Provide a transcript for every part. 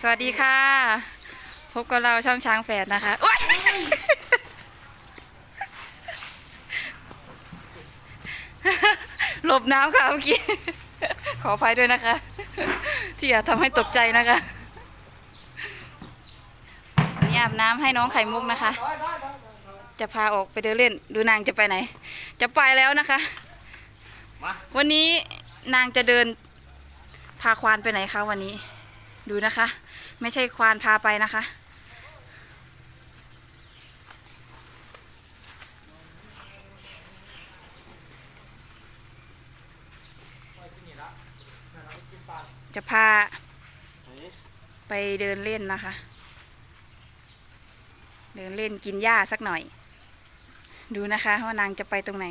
สวัสดีค่ะ พบกับเราช่องช้างแฝดนะคะ โอ๊ย หลบน้ำค่ะเมื่อกี้ ขออภัยด้วยนะคะ ที่อาจทำให้ตกใจนะคะวันนี้อาบน้ำให้น้องไข่มุกนะคะ จะพาออกไปเดินเล่น ดูนางจะไปไหน จะไปแล้วนะคะมาวันนี้นางจะเดินพาควานไปไหนคะวันนี้ ดูนะคะ ไม่ใช่ควานพาไปนะคะ จะพาไปเดินเล่นนะคะ เดินเล่นกินหญ้าสักหน่อย ดูนะคะว่านางจะไปตรงไหน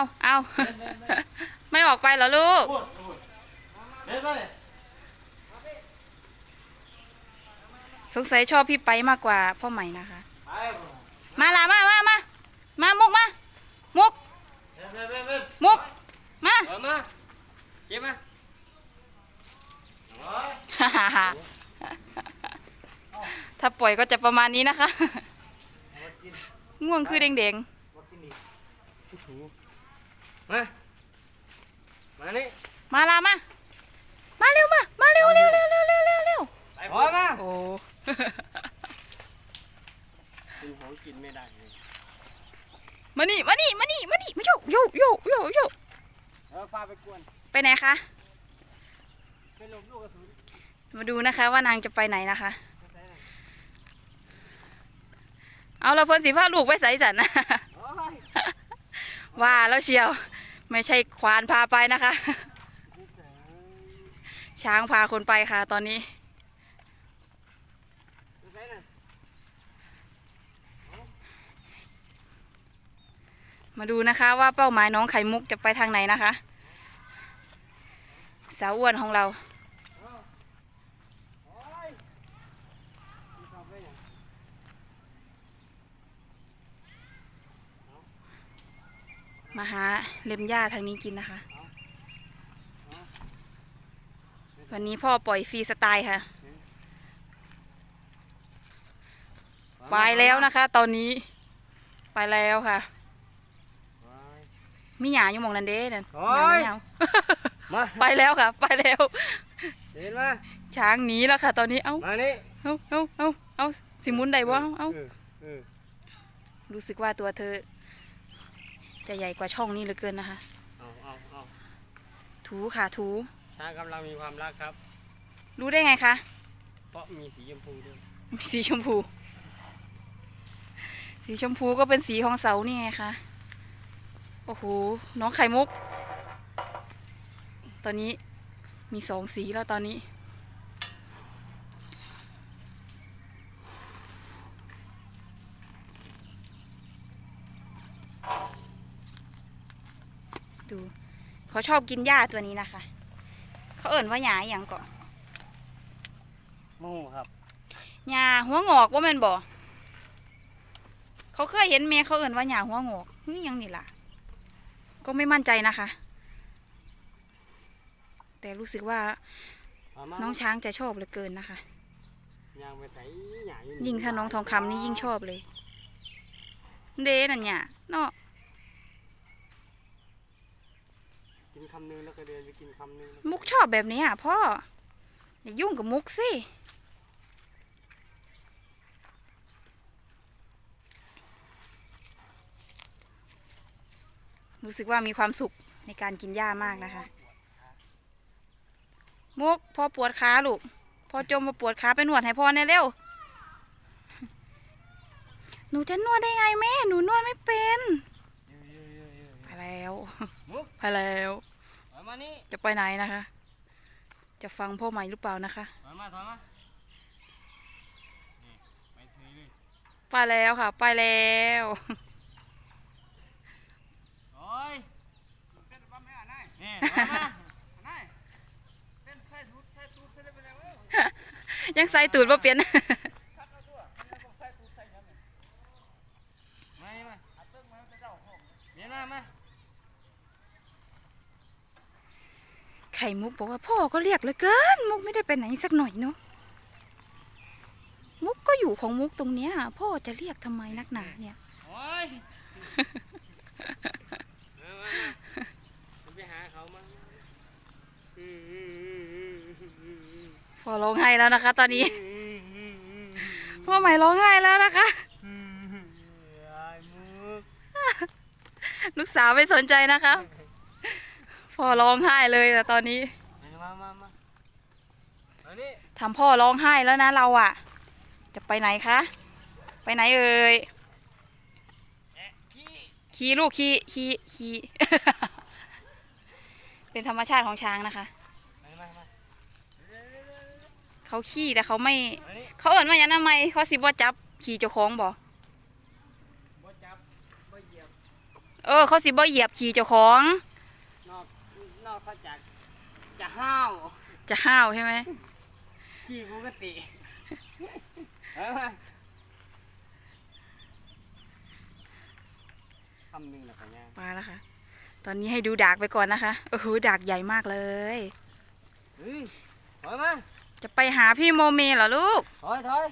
เอาเอาเอาไม่ออกไปเหรอลูกพูดพูดเฮ้ยไปสงสัยชอบพี่ไปมากกว่าพ่อใหม่นะคะไปมาละมามามามามุกมา มุกเฮ้ยเฮ้ยเฮ้ยเฮ้ยมุกมาเอามาเก็บมาโอ้ยถ้าปล่อยก็จะประมาณนี้นะคะมากินง่วงคือเด้งมากินอีกถู มา มานี่ๆมาละมา มาเร็วมา มาเร็วเร็วเร็วเร็วเร็วเร็วเร็วไปพอมาโอ้ กินของกินไม่ได้เลยมานี่มานี่มานี่มานี่มาโยโยโยโยโยเออพาไปกวน ไปไหนคะ ไปหลบลูกกระสุนมาดูนะคะว่านางจะไปไหนนะคะเอาเราเพิ่นสีผ้าลูกไปใส่สันนะ โอ้ย ว่าแล้วเชียวไม่ใช่ควานพาไปนะคะ ช้างพาคนไปค่ะตอนนี้ มาดูนะคะว่าเป้าหมายน้องไข่มุกจะไปทางไหนนะคะ สาวอ้วนของเรา โอ้ยมึงทำไปยัง มาหาเล็มหญ้าทางนี้กินนะคะ วันนี้พ่อปล่อยฟรีสไตล์ค่ะไปแล้วนะคะ ตอนนี้ ไปแล้วค่ะโอ้ยมีหยาอยู่หมองนันเด้นั่นโอ้หยยาไม่เอามาไปแล้วค่ะ ไปแล้ว เห็นมาช้างหนีแล้วค่ะ ตอนนี้เอ้ามานี่เอ้าเอ้าเอ้าเอ้าสิหมุนได้บ่เอ้าเอ้าเออเออรู้สึกว่าตัวเธอ จะใหญ่กว่าช่องนี้เหลือเกินนะคะ เอาเอาเอาถูค่ะถู ช้างกำลังมีความรักครับ รู้ได้ไงคะ เพราะมีสีชมพูด้วยมีสีชมพู สีชมพูก็เป็นสีของเสานี่ไงคะ โอ้โห น้องไข่มุก ตอนนี้มีสองสีแล้วตอนนี้ ดู เขาชอบกินหญ้าตัวนี้นะคะ เขาเอิ่นว่าหญ้าอหย่างก่อนหมูครับหญ้าหัวงอกว่าแม่นบ่เขาเคยเห็นแม่เขาเอิ่นว่าหญ้าหัวงอกนี่ยังนี่ล่ะ ก็ไม่มั่นใจนะคะ แต่รู้สึกว่าเอามาน้องช้างจะชอบเหลือเกินนะคะยางไปไถหญ้าอยู่ยิ่งถ้าน้องทองคำนี่ยิ่งชอบเลย เดนั่นเนี่ยเนาะ กินคำนึงแล้วก็เดินไปกินคำนึงมุกชอบแบบนี้อะพ่ออย่ายุ่งกับมุกสิรู้สึกว่ามีความสุขในการกินหญ้ามากนะคะ มุกพ่อปวดขาลูกพ่อจมมาปวดขาไปนวดให้พ่อแน่เร็ว หนูจะนวดได้ไงแม่ หนูนวดไม่เป็น ไปแล้วมุกไปแล้วเอา มานี่จะไปไหนนะคะ จะฟังพ่อใหม่หรือเปล่านะคะเอามาถอยมานี่ไปเทเลยไปแล้วค่ะ ไปแล้ว โอ้ยเต้นบ้าแม่นายนี่เอามานายเต้นใส่ตูดใส่ตูดใส่ได้ไปแล้วเว้ยยังใส่ตูดมาเปลี่ยน คัดเอาตัวนี่ต้องใส่ตูดใส่ยังไงมานี่มาอัดตึ้งมาเจ้าขอเห็นไหมมา ไข่มุกบอกว่าพ่อก็เรียกเหลือเกิน มุกไม่ได้ไปไหนสักหน่อยเนาะมุกก็อยู่ของมุกตรงเนี้ยพ่อจะเรียกทำไมนักหนาเนี่ยโอ้ยมามามาไปหาเขามาพ่อร้องไห้แล้วนะคะ ตอนนี้พ่อใหม่ร้องไห้แล้วนะคะไอ้มุกลูกสาวไม่สนใจนะคะ พ่อร้องไห้เลยแต่ตอนนี้มามามาเอานี่ทำพ่อร้องไห้แล้วนะเราอะ่ะ จะไปไหนคะ ไปไหนเอ่ยแอะขี้ขี่ลูกขี่ขี่ขี่เป็นธรรมชาติของช้างนะคะมามามาเขาขี่แต่เขาไม่เอานี่เขาเอิญว่าอย่างนั้นไหมเขาสิบ่จับขี่เจ้าของบ่บ่จับบ่เหยียบเออ เขาสิบ่เหยียบขี่เจ้าของนอกนอก เขาจากจะห้าวจะห้าวใช่ไหมขี้ปกติเอามาคำหนึ่งนะปัญญามาแล้วค่ะ ตอนนี้ให้ดูดากไปก่อนนะคะโอ้โหดากใหญ่มากเลย เฮ้ยถอยมาจะไปหาพี่โมเมเหรอลูก ถอยถอย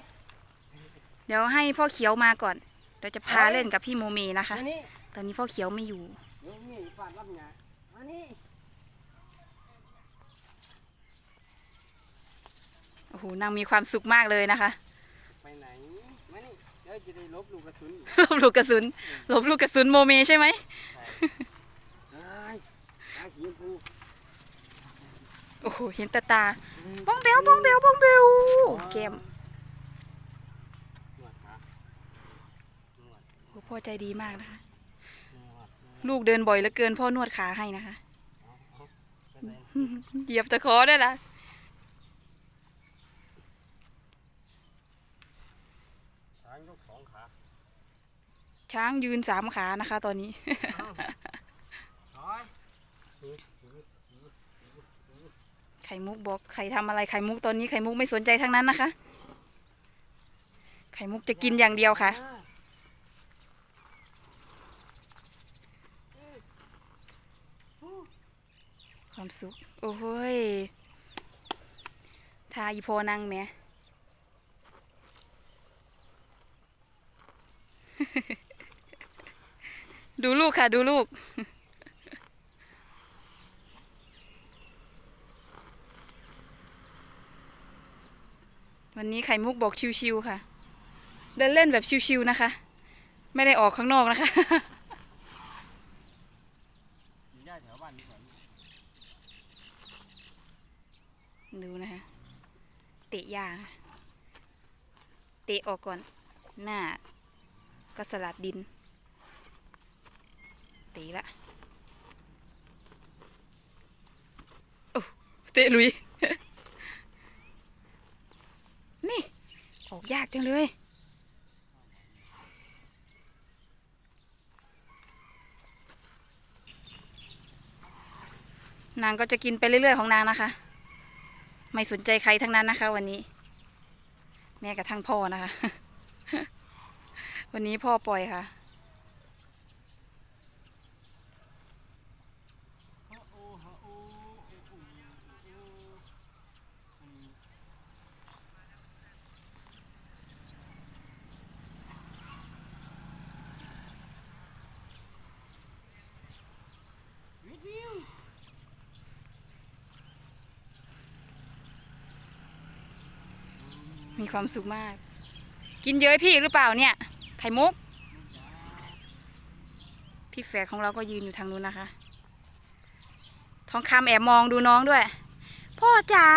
เดี๋ยวให้พ่อเขียวมาก่อน เดี๋ยวจะพาเล่นกับพี่โมเมนะคะ อันนี้ตอนนี้พ่อเขียวไม่อยู่เดี๋ยวมีฟาดรับหยาอันนี้ โอ้โหนางมีความสุขมากเลยนะคะไปไหนมานี่เดี๋ยวจะได้ลบลูกกระสุนลบลูกกระสุนลบลูกกระสุนโมเมใช่ไหมไอ้ไอ้สีชมพูโอ้โหเห็นตาตาบ้องเบลบ้องเบลบ้องเบลแก้มนวดขานวดโอ้พ่อใจดีมากนะคะนวดลูกเดินบ่อยเหลือเกินพ่อนวดขาให้นะคะ เอาเอาไปไหนเหยียบตะขอได้ละางยกสองขาช้างยืนสามขานะคะ ตอนนี้เอาถอยไข่มุกบอกใครทำอะไรไข่มุกตอนนี้ไข่มุกไม่สนใจทั้งนั้นนะคะ ไข่มุกจะกินอย่างเดียวค่ะอ่าความสุข โอ้โหยทาอีโพนังแหม่ ดูลูกค่ะ ดูลูก วันนี้ไข่มุกบอกชิวๆค่ะ เดินเล่นแบบชิวๆนะคะ ไม่ได้ออกข้างนอกนะคะดูนะคะเตะยาเตะออกก่อนหน้า ก็สลัดดินเตะละโอ้เตะลุย นี่ ออกยากจังเลยนางก็จะกินไปเรื่อยๆของนางนะคะ ไม่สนใจใครทั้งนั้นนะคะ วันนี้ แม้กระทั่งพ่อนะคะ วันนี้พ่อปล่อยค่ะมีความสุขมาก กินเยอะพี่หรือเปล่าเนี่ย ไข่มุก พี่แฝดของเราก็ยืนอยู่ทางนู้นนะคะ ทองคำแอบมองดูน้องด้วย พ่อจ๋า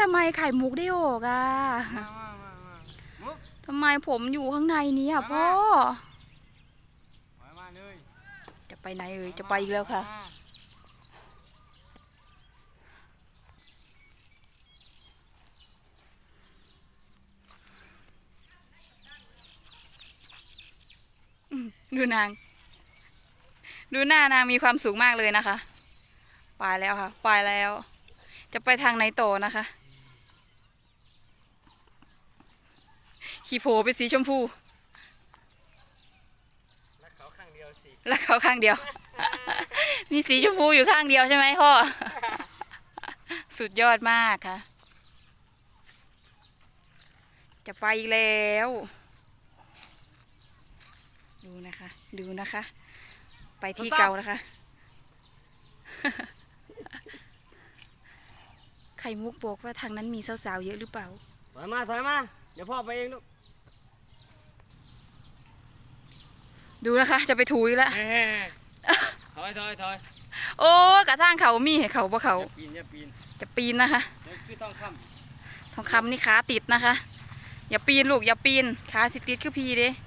ทำไมไข่มุกได้ออกอะมามามามามุกทำไมผมอยู่ข้างในนี้อะพ่อจะไปไหนเอ่ยจะไปอีกแล้วค่ะ มา ดูนาง ดูหน้านางมีความสุขมากเลยนะคะ ไปแล้วค่ะ ไปแล้ว จะไปทางไหนโตนะคะ ขี่โผเป็นสีชมพูรักเขาข้างเดียวสิแล้วเขาข้างเดียว มีสีชมพูอยู่ข้างเดียวใช่ไหมพ่อ สุดยอดมากค่ะ จะไปอีกแล้ว ดูนะคะ ดูนะคะ ไปที่เก่านะคะ ไข่มุกบอกว่าทางนั้นมีสาวๆเยอะหรือเปล่าถอยมาถอยมา เดี๋ยวพ่อไปเองลูก ดูนะคะ จะไปถูอีกแล้วถอยถอยถอยโอ้กระทั่งเขามีให้เขาบ่เขาอย่าปีนอย่าปีนจะปีนนะคะเดี๋ยวคือต้องคทองคำนี่ขาติดนะคะ อย่าปีนลูกอย่าปีนขาสิติดคือพีเด้อืมห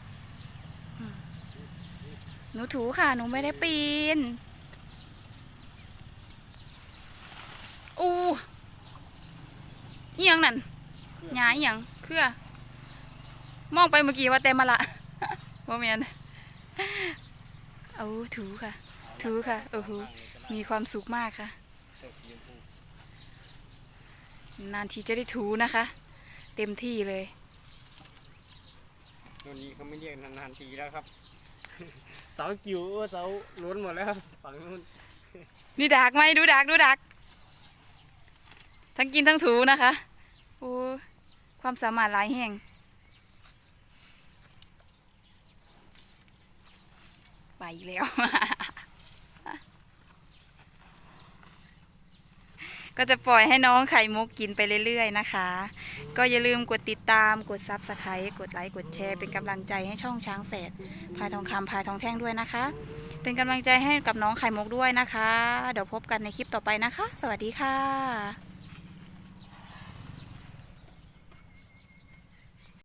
นูถูค่ะ หนูไม่ได้ปีน อู้อิหยังนั่นหยาอิหยังเครือ มองไปเมื่อกี้ว่าเต็มมาละโมเมนเอาถูค่ะ ถูค่ะ โอ้โห มีความสุขมากค่ะ นานทีจะได้ถูนะคะ เต็มที่เลย ตัวนี้เขาไม่เรียกนานๆทีแล้วครับ เสากิวเสาล้นหมดแล้วฝั่งนู้นนี่ดักไหมดูดักดูดัก ทั้งกินทั้งถูนะคะโอ้ความสามารถหลายแห่งไปอีกแล้ว ก็จะปล่อยให้น้องไข่มุกกินไปเรื่อยๆนะคะ ก็อย่าลืมกดติดตามกดซับสไครต์กดไลค์กดแชร์เป็นกำลังใจให้ช่องช้างแฝดพายทองคำพายทองแท่งด้วยนะคะ เป็นกำลังใจให้กับน้องไข่มุกด้วยนะคะ เดี๋ยวพบกันในคลิปต่อไปนะคะ สวัสดีค่ะ